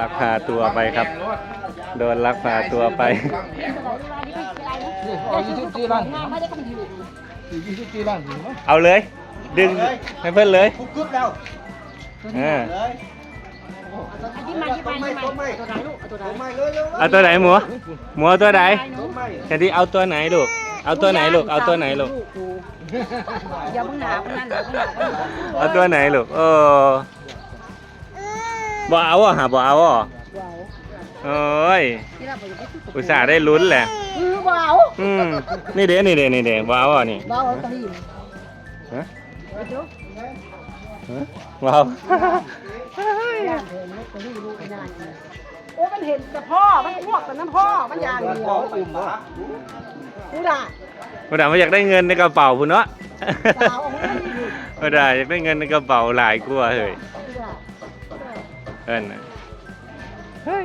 ลักพาตัวไปครับ โดนลักพาตัวไปเอายี่สิบสี่ล้านไม่ได้ก็มันอยู่ยี่สิบสี่ล้านถึงไหมเอาเลย ดึงให้เพื่อนเลยคุกกึ๊บแล้วเออเลยที่มาที่ไปที่มาตัวไหนลูกตัวไหนไม่เลยเลยเอาตัวไหนหมูหมูเอาตัวไหนต้มไม่แทนที่เอาตัวไหนลูก เอาตัวไหนลูก เอาตัวไหนลูกอย่าเพิ่งหนาเพิ่งนั่นเดี๋ยวเพิ่งหนาเอาตัวไหนลูกเออ บ่เอาอะหาบ่เอาอะโอ้ยที่เราไปยังไม่พูดอุตส่าห์ได้ลุ้นแหละ คือเบาอืมนี่เด้นี่เด้นี่เด้บ่เอาอะนี่เบาตะลีฮะไปดูฮะบ่เอาย่านเห็นตะลีลูกนานโอ้มันเห็นแต่พ่อ มันพวกแต่น้ำพ่อ มันยานเดียวอุ่มวะกูด่าบ่ได้มาอยากได้เงินในกระเป๋าพุ่นเนาะเบาเอาไม่ได้อยู่บ่ได้อยากได้เงินในกระเป๋าหลายกว่าเฮ้ย กูด่า เอิ้นน่ะเฮ้ย